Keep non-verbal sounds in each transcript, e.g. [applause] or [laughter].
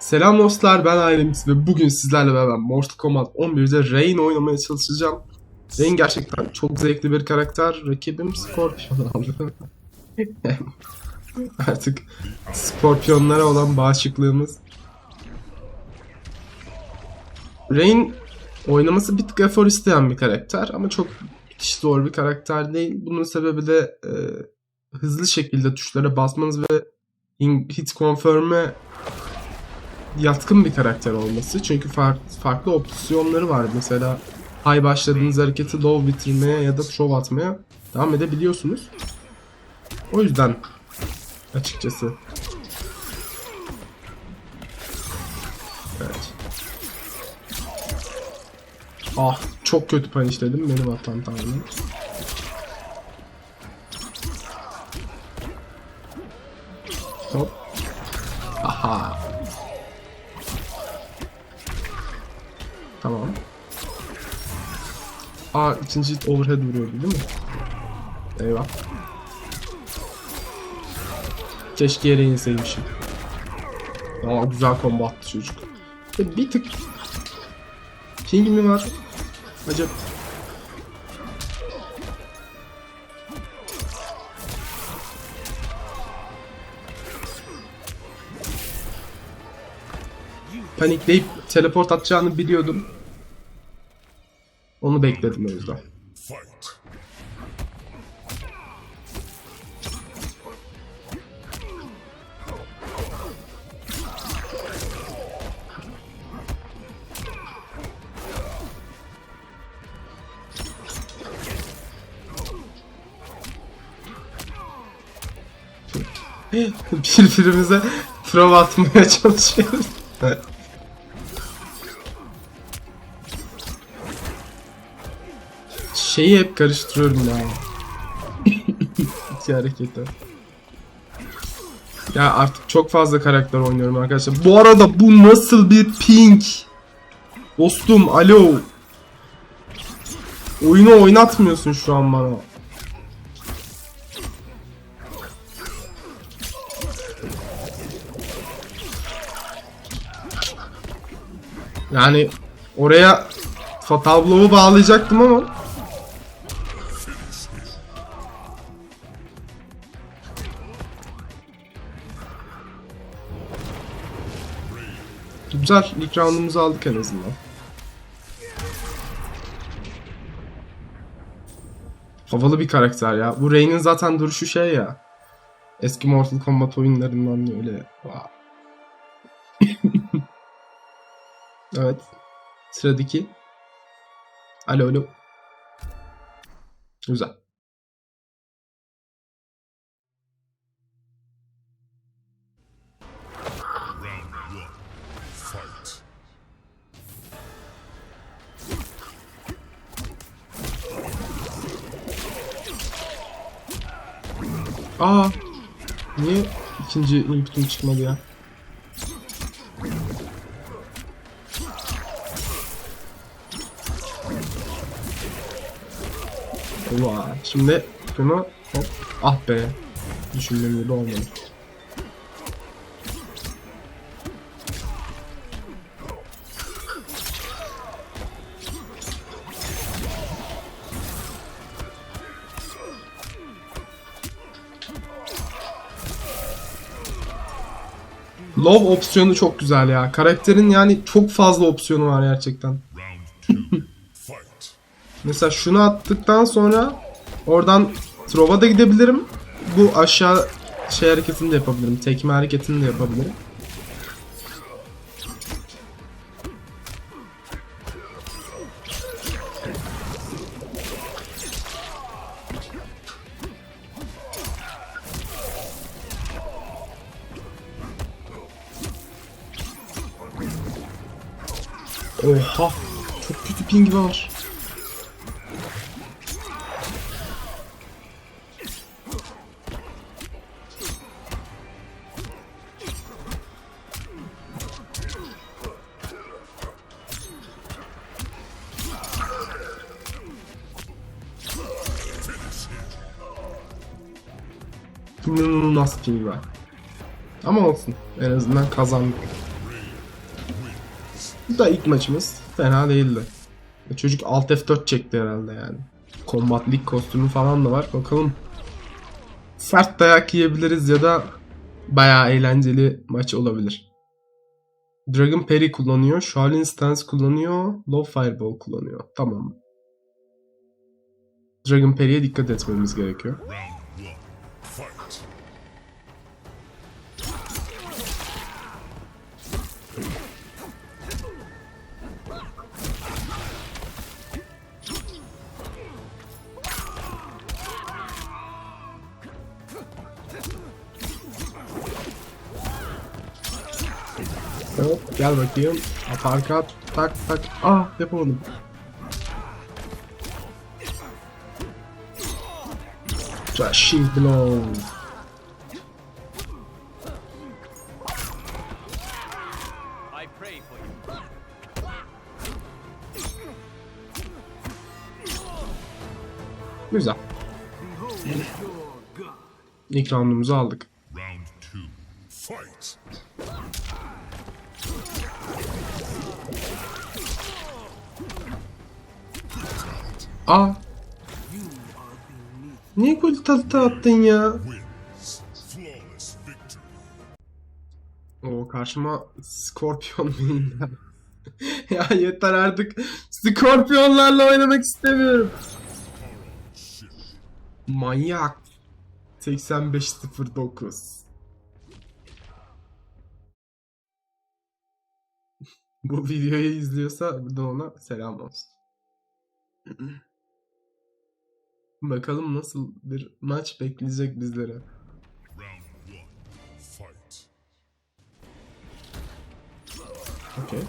Selam dostlar ben Ailemiz ve bugün sizlerle beraber Mortal Kombat 11'de Rain oynamaya çalışacağım. Rain gerçekten çok zevkli bir karakter. Rakibim Scorpion aldı. [laughs] Artık Scorpionlara olan bağışıklığımız. Rain oynaması bir tık efor isteyen bir karakter ama çok hiç zor bir karakter değil. Bunun sebebi de e, hızlı şekilde tuşlara basmanız ve hit confirm'e yatkın bir karakter olması. Çünkü farklı, farklı opsiyonları var. Mesela high başladığınız hareketi low bitirmeye ya da show atmaya devam edebiliyorsunuz. O yüzden açıkçası. Evet. Ah çok kötü punishledim benim hatam tamamen. Aa ikinci overhead vuruyordu değil mi? Eyvah. Keşke yere inseymişim. Aa güzel combo attı çocuk. E, bir tık King mi var? Acaba panikleyip teleport atacağını biliyordum. Onu bekledim o yüzden. Birbirimize [laughs] prova atmaya çalışıyoruz. Şeyi hep karıştırıyorum ya. [laughs] İki hareketi. Ya artık çok fazla karakter oynuyorum arkadaşlar. Bu arada bu nasıl bir ping? Dostum alo. Oyunu oynatmıyorsun şu an bana. Yani oraya Fatal bağlayacaktım ama Güzel. ilk roundumuzu aldık en azından. Havalı bir karakter ya. Bu Rain'in zaten duruşu şey ya. Eski Mortal Kombat oyunlarından öyle. [laughs] Evet. Sıradaki. Alo alo. Güzel. Aa. Niye ikinci input'um çıkmadı ya? Vay. Şimdi bunu hop. Ah be. Düşündüğüm gibi olmadı. Love opsiyonu çok güzel ya. Karakterin yani çok fazla opsiyonu var gerçekten. Mesela şunu attıktan sonra oradan Trova da gidebilirim. Bu aşağı şey hareketini de yapabilirim. Tekme hareketini de yapabilirim. Oha! Çok kötü ping var. İnanılmaz ping var. Ama olsun. En azından kazandık. Bu da ilk maçımız. Fena değildi. E, Çocuk Alt F4 çekti herhalde yani. Combat League kostümü falan da var. Bakalım. Sert dayak yiyebiliriz ya da bayağı eğlenceli maç olabilir. Dragon Parry kullanıyor. Shaolin Stance kullanıyor. Low Fireball kullanıyor. Tamam. Dragon Parry'e dikkat etmemiz gerekiyor. Hop gel bakayım. Aparkat tak tak. Ah yapamadım. Thrashing blow. I pray for you. Güzel. İlk roundumuzu aldık. Round two. Fight. Aa. Niye gol tatlı attın ya? O karşıma Scorpion [laughs] ya yeter artık. Scorpionlarla oynamak istemiyorum. Manyak. 8509. Bu videoyu izliyorsa buradan ona selam olsun. [laughs] Bakalım nasıl bir maç bekleyecek bizlere. Okey.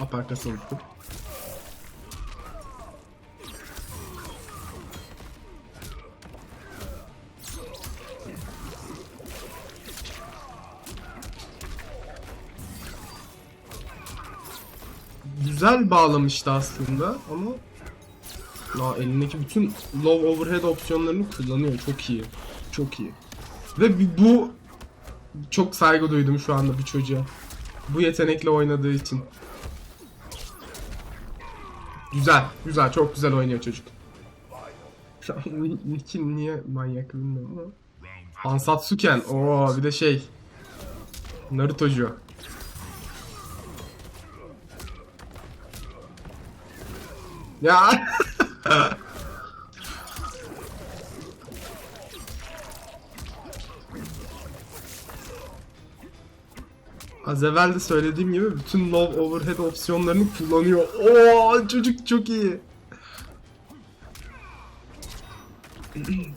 Aparkası unuttum. Güzel bağlamıştı aslında ama Aa, elindeki bütün low overhead opsiyonlarını kullanıyor. Çok iyi. Çok iyi. Ve bu çok saygı duydum şu anda bir çocuğa. Bu yetenekle oynadığı için. Güzel, güzel, çok güzel oynuyor çocuk. [laughs] Nick'in niye manyak bilmiyorum ama. Hansatsuken, oo bir de şey. Narutocu. Ya. [laughs] [laughs] Az evvel de söylediğim gibi bütün low overhead opsiyonlarını kullanıyor. Oo çocuk çok iyi. [clears throat]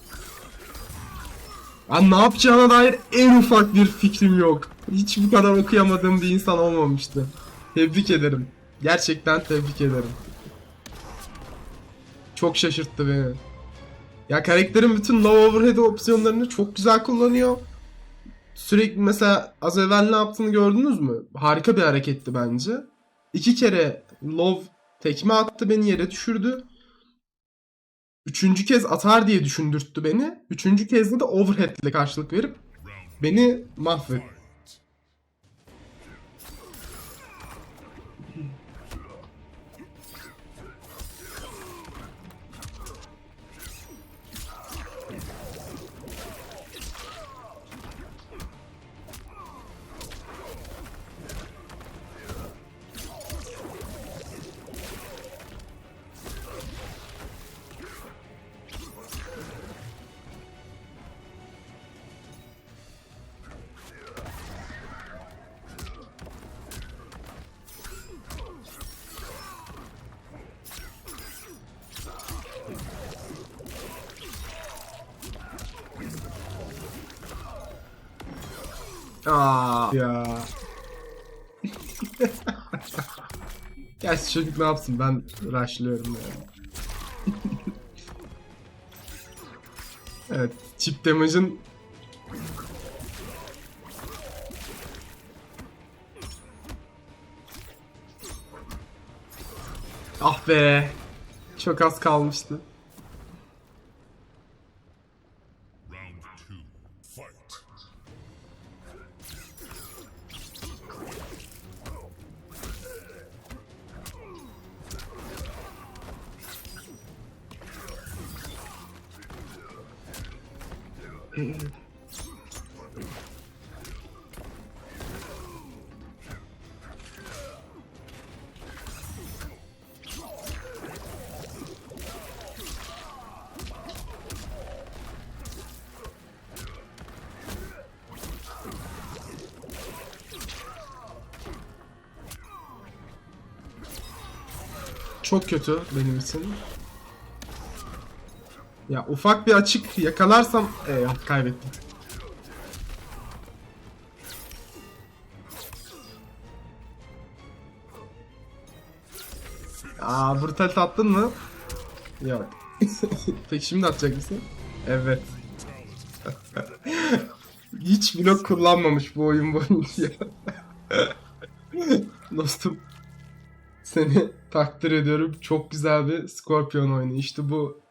Ben ne yapacağına dair en ufak bir fikrim yok. Hiç bu kadar okuyamadığım bir insan olmamıştı. Tebrik ederim. Gerçekten tebrik ederim. Çok şaşırttı beni. Ya karakterin bütün low overhead opsiyonlarını çok güzel kullanıyor. Sürekli mesela az evvel ne yaptığını gördünüz mü? Harika bir hareketti bence. İki kere low tekme attı beni yere düşürdü. Üçüncü kez atar diye düşündürttü beni. Üçüncü kez de overhead ile karşılık verip beni mahvetti. Aa ya. [laughs] Gerçi çocuk ne yapsın ben rushlıyorum yani. [laughs] evet chip damage'ın Ah be. Çok az kalmıştı. Çok kötü benim için. Ya ufak bir açık yakalarsam eyvah kaybettim. Aa brutal attın mı? Yok. [laughs] Peki şimdi atacak mısın? Evet. [laughs] Hiç blok kullanmamış bu oyun boyunca. [laughs] Dostum seni takdir ediyorum. Çok güzel bir Scorpion oyunu. İşte bu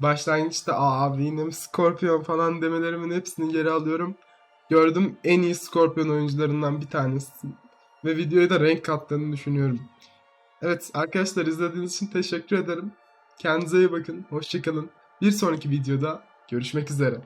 başlangıçta abi yine mi Scorpion falan demelerimin hepsini geri alıyorum. Gördüm en iyi Scorpion oyuncularından bir tanesi. Ve videoya da renk kattığını düşünüyorum. Evet arkadaşlar izlediğiniz için teşekkür ederim. Kendinize iyi bakın. Hoşçakalın. Bir sonraki videoda görüşmek üzere.